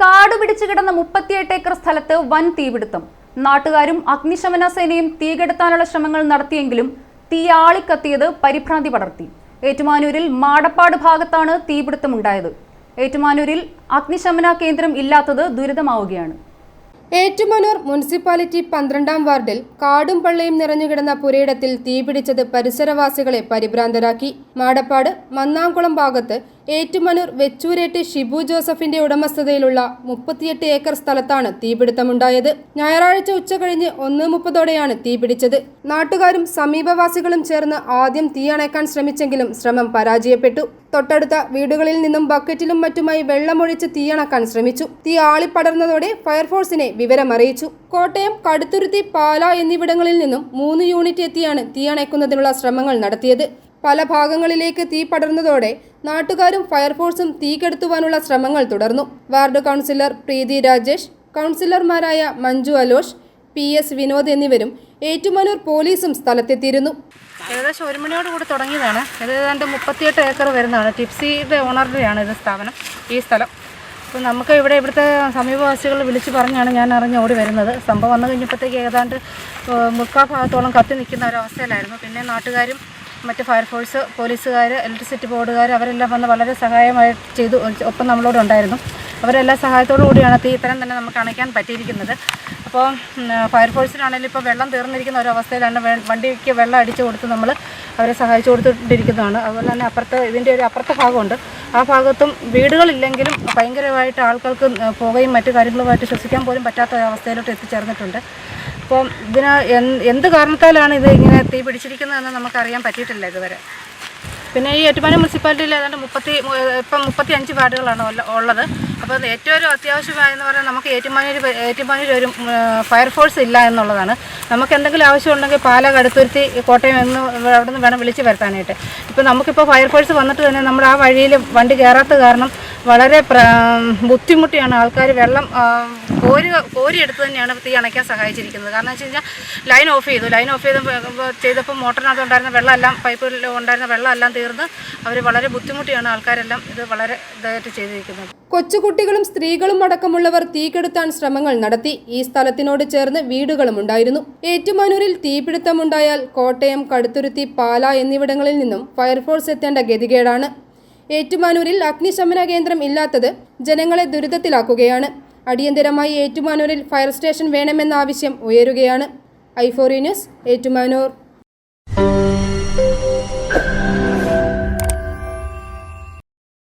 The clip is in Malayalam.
കാട് പിടിച്ചു കിടന്ന മുപ്പത്തിയെട്ട് ഏക്കർ സ്ഥലത്ത് വൻ തീപിടുത്തം. നാട്ടുകാരും അഗ്നിശമന സേനയും തീകെടുത്താനുള്ള ശ്രമങ്ങൾ നടത്തിയെങ്കിലും തീ ആളിക്കത്തിയത് പരിഭ്രാന്തി പടർത്തി. ഏറ്റുമാനൂരിൽ മാടപ്പാട് ഭാഗത്താണ് തീപിടുത്തമുണ്ടായത്. ഏറ്റുമാനൂരിൽ അഗ്നിശമന കേന്ദ്രം ഇല്ലാത്തത് ദുരിതമാവുകയാണ്. ഏറ്റുമാനൂർ മുനിസിപ്പാലിറ്റി പന്ത്രണ്ടാം വാർഡിൽ കാടും പള്ളയും നിറഞ്ഞുകിടന്ന പുരയിടത്തിൽ തീപിടിച്ചത് പരിസരവാസികളെ പരിഭ്രാന്തരാക്കി. മാടപ്പാട് മന്നാംകുളം ഭാഗത്ത് ഏറ്റുമാനൂർ വെച്ചൂരേട്ട് ഷിബു ജോസഫിന്റെ ഉടമസ്ഥതയിലുള്ള മുപ്പത്തിയെട്ട് ഏക്കർ സ്ഥലത്താണ് തീപിടുത്തമുണ്ടായത്. ഞായറാഴ്ച ഉച്ച കഴിഞ്ഞ് ഒന്ന് മുപ്പതോടെയാണ് തീപിടിച്ചത്. നാട്ടുകാരും സമീപവാസികളും ചേർന്ന് ആദ്യം തീ അണയ്ക്കാൻ ശ്രമിച്ചെങ്കിലും ശ്രമം പരാജയപ്പെട്ടു. തൊട്ടടുത്ത വീടുകളിൽ നിന്നും ബക്കറ്റിലും മറ്റുമായി വെള്ളമൊഴിച്ച് തീയണക്കാൻ ശ്രമിച്ചു. തീ ആളിപ്പടർന്നതോടെ ഫയർഫോഴ്സിനെ വിവരമറിയിച്ചു. കോട്ടയം കടുത്തുരുത്തി പാല എന്നിവിടങ്ങളിൽ നിന്നും മൂന്ന് യൂണിറ്റ് എത്തിയാണ് തീയണയ്ക്കുന്നതിനുള്ള ശ്രമങ്ങൾ നടത്തിയത്. പല ഭാഗങ്ങളിലേക്ക് തീ പടർന്നതോടെ നാട്ടുകാരും ഫയർഫോഴ്സും തീ കെടുത്തുവാനുള്ള ശ്രമങ്ങൾ തുടർന്നു. വാർഡ് കൗൺസിലർ പ്രീതി രാജേഷ് കൗൺസിലർമാരായ മഞ്ജു അലോഷ് പി എസ് വിനോദ് എന്നിവരും ഏറ്റുമാനൂർ പോലീസും സ്ഥലത്തെത്തിയിരുന്നു. ഏകദേശം ഒരു മണിയോട് കൂടി തുടങ്ങിയതാണ്. ഇത് ഏതാണ്ട് മുപ്പത്തിയെട്ട് ഏക്കർ വരുന്നതാണ്. ടിപ്സിയുടെ ഓണറുടെയാണ് ഇത് സ്ഥാപനം ഈ സ്ഥലം. അപ്പോൾ നമുക്ക് ഇവിടെ ഇവിടുത്തെ സമീപവാസികൾ വിളിച്ച് പറഞ്ഞാണ് ഞാൻ അറിഞ്ഞ് ഓടി വരുന്നത്. സംഭവം വന്നു കഴിഞ്ഞപ്പോഴത്തേക്ക് ഏതാണ്ട് മുക്കാ മുക്കാൽ ഭാഗത്തോളം കത്തി നിൽക്കുന്ന ഒരവസ്ഥയിലായിരുന്നു പിന്നെ നാട്ടുകാരും മറ്റ് ഫയർഫോഴ്സ് പോലീസുകാർ ഇലക്ട്രിസിറ്റി ബോർഡുകാർ അവരെല്ലാം വന്ന് വളരെ സഹായമായി ചെയ്തു ഒപ്പം നമ്മളോട് ഉണ്ടായിരുന്നു. അവരെല്ലാ സഹായത്തോടു കൂടിയാണ് തീ ഇത്തരം തന്നെ നമുക്ക് അണയ്ക്കാൻ പറ്റിയിരിക്കുന്നത്. അപ്പോൾ ഫയർഫോഴ്സിനാണെങ്കിലും ഇപ്പോൾ വെള്ളം തീർന്നിരിക്കുന്ന ഒരു അവസ്ഥയിലാണ് വെ- വണ്ടിക്ക് വെള്ളം അടിച്ചു കൊടുത്ത് നമ്മൾ അവരെ സഹായിച്ചു കൊടുത്തുകൊണ്ടിരിക്കുന്നതാണ് അതുപോലെ തന്നെ അപ്പുറത്ത് ഇതിന്റെ ഒരു അപ്പുറത്തെ ഭാഗമുണ്ട്. ആ ഭാഗത്തും വീടുകളില്ലെങ്കിലും ഭയങ്കരമായിട്ട് ആൾക്കാർക്ക് പുകയും മറ്റു കാര്യങ്ങളുമായിട്ട് ശ്വസിക്കാൻ പോലും പറ്റാത്ത അവസ്ഥയിലോട്ട് എത്തിച്ചേർന്നിട്ടുണ്ട്. അപ്പോൾ ഇതിന് എന്ത് കാരണത്താലാണ് ഇത് ഇങ്ങനെ തീ പിടിച്ചിരിക്കുന്നതെന്ന് നമുക്കറിയാൻ പറ്റിയിട്ടില്ല ഇതുവരെ. പിന്നെ ഈ ഏറ്റുമാനൂർ മുനിസിപ്പാലിറ്റിയിൽ ഏതാണ്ട് മുപ്പത്തി ഇപ്പം മുപ്പത്തി അഞ്ച് വാർഡുകളാണ് ഉള്ളത്. അപ്പോൾ ഏറ്റവും ഒരു അത്യാവശ്യമായെന്ന് പറഞ്ഞാൽ നമുക്ക് ഏറ്റുമാനൂർ ഏറ്റുമാനൂർ ഒരു ഫയർഫോഴ്സ് ഇല്ല എന്നുള്ളതാണ്. നമുക്ക് എന്തെങ്കിലും ആവശ്യമുണ്ടെങ്കിൽ പാല കടുത്തുരുത്തി കോട്ടയം എന്ന് അവിടെ നിന്ന് വേണം വിളിച്ച് വരുത്താനായിട്ട്. ഇപ്പോൾ നമുക്കിപ്പോൾ ഫയർഫോഴ്സ് വന്നിട്ട് തന്നെ നമ്മൾ ആ വഴിയിൽ വണ്ടി കയറാത്ത കാരണം വളരെ ബുദ്ധിമുട്ടിയാണ് ആൾക്കാർ വെള്ളം കോരി കോരിയെടുത്ത് തന്നെയാണ് തീ അണയ്ക്കാൻ സഹായിച്ചിരിക്കുന്നത്. കാരണം വെച്ച് കഴിഞ്ഞാൽ ലൈൻ ഓഫ് ചെയ്തു. ലൈൻ ഓഫ് ചെയ്ത് ചെയ്തപ്പോൾ മോട്ടറിനകത്ത് ഉണ്ടായിരുന്ന വെള്ളമെല്ലാം പൈപ്പിൽ ഉണ്ടായിരുന്ന വെള്ളമെല്ലാം തീർന്ന് അവർ വളരെ ബുദ്ധിമുട്ടിയാണ് ആൾക്കാരെല്ലാം ഇത് വളരെ ഇതായിട്ട് ചെയ്തിരിക്കുന്നത്. കൊച്ചുകുട്ടികളും സ്ത്രീകളും അടക്കമുള്ളവർ തീകെടുത്താൻ ശ്രമങ്ങൾ നടത്തി. ഈ സ്ഥലത്തിനോട് ചേർന്ന് വീടുകളും ഉണ്ടായിരുന്നു. ഏറ്റുമാനൂരിൽ തീപിടുത്തമുണ്ടായാൽ കോട്ടയം കടുത്തുരുത്തി പാല എന്നിവിടങ്ങളിൽ നിന്നും ഫയർഫോഴ്സ് എത്തേണ്ട ഗതികേടാണ്. ഏറ്റുമാനൂരിൽ അഗ്നിശമന കേന്ദ്രം ഇല്ലാത്തത് ജനങ്ങളെ ദുരിതത്തിലാക്കുകയാണ്. അടിയന്തരമായി ഏറ്റുമാനൂരിൽ ഫയർ സ്റ്റേഷൻ വേണമെന്ന ആവശ്യം ഉയരുകയാണ്. ഐഫോറി ന്യൂസ് ഏറ്റുമാനൂർ.